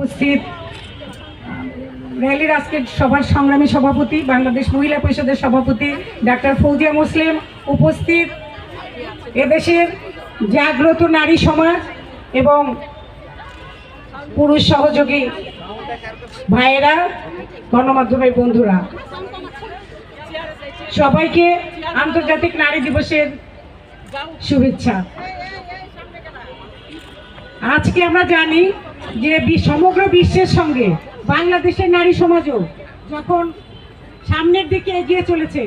উপস্থিত। র্যালির আজকের সভার সংগ্রামী সভাপতি, বাংলাদেশ মহিলা পরিষদের সভাপতি, ডাক্তার ফৌজিয়া মুসলিম উপস্থিত। এদেশের জাগ্রত নারী সমাজ এবং পুরুষ সহযোগী ভাইয়েরা, গণমাধ্যমের বন্ধুরা, সবাইকে আন্তর্জাতিক নারী দিবসের শুভেচ্ছা। আজকে আমরা জানি যে সমগ্র বিশ্বের সঙ্গে বাংলাদেশের নারী সমাজও যখন সামনের দিকে এগিয়ে চলেছে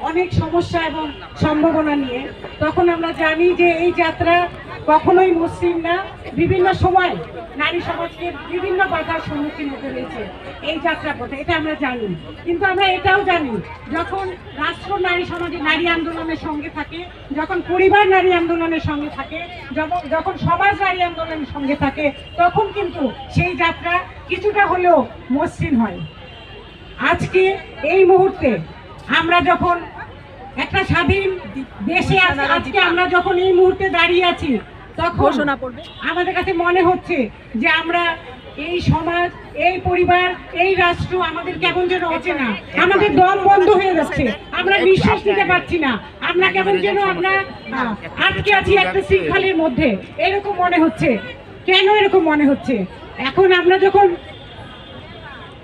অনেক সমস্যা এবং সম্ভাবনা নিয়ে। তখন আমরা জানি যে এই যাত্রা কখনোই মসৃণ না, বিভিন্ন সময় নারী সমাজকে বিভিন্ন বাধার সম্মুখীন হতে হয়েছে এই যাত্রা পথে, এটা আমরা জানি। কিন্তু আমরা এটাও জানি, যখন রাষ্ট্র নারী সমাজে নারী আন্দোলনের সঙ্গে থাকে, যখন পরিবার নারী আন্দোলনের সঙ্গে থাকে যখন- যখন সমাজ নারী আন্দোলনের সঙ্গে থাকে, তখন কিন্তু সেই যাত্রা কিছুটা হলেও মসৃণ হয়। আজকে এই মুহূর্তে আমরা যখন একটা স্বাধীন দেশে আজকে আমরা যখন এই মুহূর্তে দাঁড়িয়ে আছি তখন আমাদের কাছে মনে হচ্ছে যে আমরা এই সমাজ এই পরিবার এই রাষ্ট্র আমাদের কেমন যেন অচেনা আমাদের দম বন্ধ হয়ে যাচ্ছে। আমরা নিঃশ্বাস নিতে পারছি না। আমরা কেমন যেন আমরা আটকে আছি একটা শৃঙ্খলের মধ্যে। এরকম মনে হচ্ছে। কেন এরকম মনে হচ্ছে? এখন আমরা যখন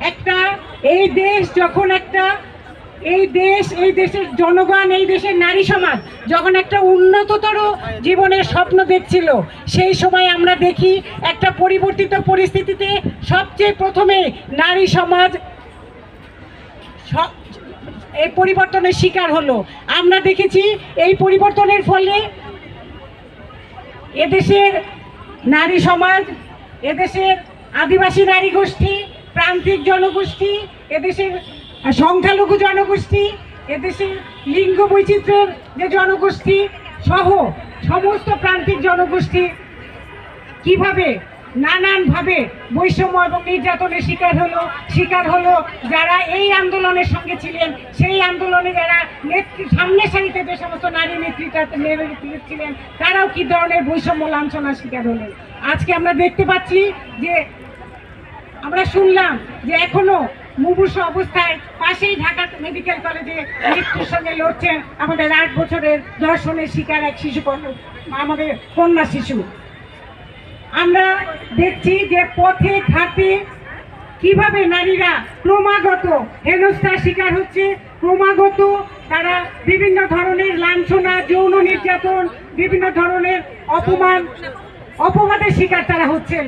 একটা এই দেশ যখন একটা এই দেশ, এই দেশের জনগণ, এই দেশের নারী সমাজ যখন একটা উন্নততর জীবনের স্বপ্ন দেখছিল, সেই সময় আমরা দেখি একটা পরিবর্তিত পরিস্থিতিতে সবচেয়ে প্রথমে নারী সমাজ এই পরিবর্তনের শিকার হলো। আমরা দেখেছি এই পরিবর্তনের ফলে এদেশের নারী সমাজ, এদেশের আদিবাসী নারী গোষ্ঠী, প্রান্তিক জনগোষ্ঠী, এদেশের সংখ্যালঘু জনগোষ্ঠী এদেশে লিঙ্গ বৈচিত্র্যের যে জনগোষ্ঠী সহ সমস্ত প্রান্তিক জনগোষ্ঠী কীভাবে নানানভাবে বৈষম্য এবং নির্যাতনের শিকার হলো শিকার হলো, যারা এই আন্দোলনের সঙ্গে ছিলেন, সেই আন্দোলনে যারা নেত্রী সামনের সারিতে যে সমস্ত নারী নেতৃত্ব ছিলেন, তারাও কি ধরনের বৈষম্য লাঞ্ছনার শিকার হলেন? আজকে আমরা দেখতে পাচ্ছি যে, আমরা শুনলাম যে এখনও মুমূর্ষ অবস্থায় পাশেই ঢাকা মেডিকেল কলেজে মৃত্যুর সঙ্গে লড়ছেন আমাদের আট বছরের ধর্ষণের শিকার এক শিশু আমাদের কন্যা শিশু। আমরা দেখছি যে পথে ঘাটে কীভাবে নারীরা ক্রমাগত হেনস্থার শিকার হচ্ছে, ক্রমাগত তারা বিভিন্ন ধরনের লাঞ্ছনা, যৌন নির্যাতন, বিভিন্ন ধরনের অপমান, অপবাদের শিকার তারা হচ্ছেন।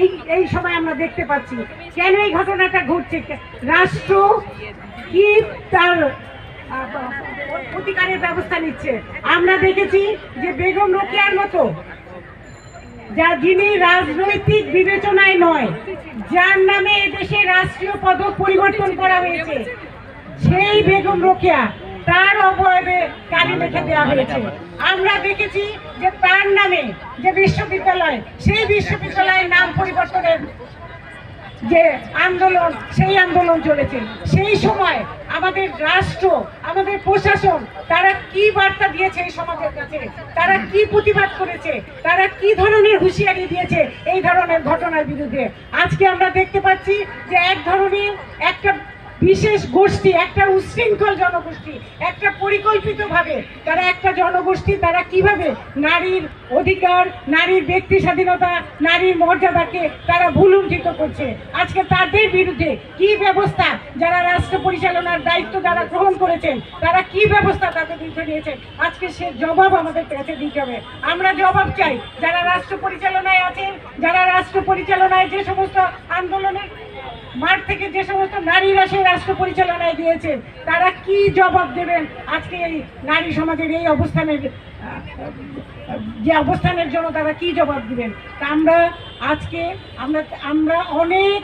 এই এই সময় আমরা দেখতে পাচ্ছি কেন এই ঘটনাটা ঘটছে? রাষ্ট্র কি তার প্রতিকারের ব্যবস্থা নিচ্ছে? আমরা দেখেছি যে বেগম রোকেয়ার মতো, যা যিনি রাজনৈতিক বিবেচনায় নয়, যার নামে এদেশে রাষ্ট্রীয় পদক পরিবর্তন করা হয়েছে, সেই বেগম রোকেয়া তার অবয়বে কালি লিখে দেওয়া হয়েছে। আমরা দেখেছি যে তার নামে যে বিশ্ববিদ্যালয়, সেই বিশ্ববিদ্যালয়ের নাম পরিবর্তনের যে আন্দোলন, সেই আন্দোলন চলেছে। সেই সময় আমাদের রাষ্ট্র, আমাদের প্রশাসন, তারা কি বার্তা দিয়েছে এই সমাজের কাছে? তারা কি প্রতিবাদ করেছে? তারা কি ধরনের হুঁশিয়ারি দিয়েছে এই ধরনের ঘটনার বিরুদ্ধে? আজকে আমরা দেখতে পাচ্ছি যে এক ধরনের একটা বিশেষ গোষ্ঠী, একটা উশৃঙ্খল জনগোষ্ঠী, একটা পরিকল্পিতভাবে তারা একটা জনগোষ্ঠী, তারা কীভাবে নারীর অধিকার, নারীর ব্যক্তি স্বাধীনতা, নারীর মর্যাদাকে তারা ভুলুণ্ঠিত করছে? আজকে তাদের বিরুদ্ধে কি ব্যবস্থা যারা রাষ্ট্র পরিচালনার দায়িত্ব যারা গ্রহণ করেছেন, তারা কি ব্যবস্থা তাদের বিরুদ্ধে নিয়েছেন? আজকে সে জবাব আমাদের কাছে দিতে হবে। আমরা জবাব চাই, যারা রাষ্ট্র পরিচালনায় আছেন, যারা রাষ্ট্র পরিচালনায় যে সমস্ত আন্দোলনের মাঠ থেকে যে সমস্ত নারীরা সেই রাষ্ট্র পরিচালনায় দিয়েছেন তারা কি জবাব দেবেন? আজকে এই নারী সমাজের এই অবস্থানের যে অবস্থানের জন্য তারা কি জবাব দিবেন? তা আমরা আজকে, আমরা আমরা অনেক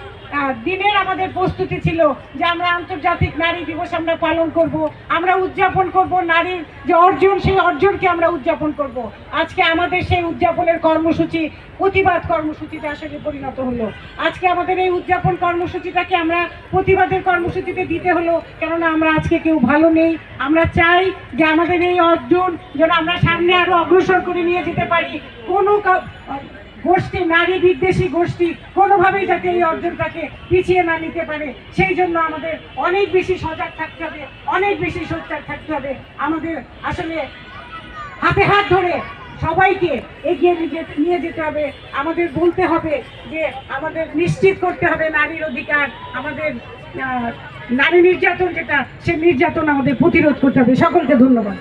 দিনের আমাদের প্রস্তুতি ছিল যে আমরা আন্তর্জাতিক নারী দিবস আমরা পালন করব, আমরা উদযাপন করব নারীর যে অর্জন, সেই অর্জনকে আমরা উদযাপন করব। আজকে আমাদের সেই উদযাপনের কর্মসূচি, প্রতিবাদ কর্মসূচিতে আসলে পরিণত হলো। আজকে আমাদের এই উদযাপন কর্মসূচিটাকে আমরা প্রতিবাদের কর্মসূচিতে দিতে হলো, কেননা আমরা আজকে কেউ ভালো নেই। আমরা চাই যে আমাদের এই অর্জন যেন আমরা সামনে আরও অগ্রসর করে নিয়ে যেতে পারি। কোনো গোষ্ঠী, নারী বিদ্বেষী গোষ্ঠী, কোনোভাবেই যাতে এই অর্জনটাকে পিছিয়ে না নিতে পারে। সেই জন্য আমাদের অনেক বেশি সজাগ থাকতে হবে, অনেক বেশি সোচ্চার থাকতে হবে। আমাদের আসলে হাতে হাত ধরে সবাইকে এগিয়ে নিয়ে যেতে- নিয়ে যেতে হবে। আমাদের বলতে হবে যে আমাদের নিশ্চিত করতে হবে নারীর অধিকার। আমাদের নারী নির্যাতন যেটা, সে নির্যাতন আমাদের প্রতিরোধ করতে হবে। সকলকে ধন্যবাদ।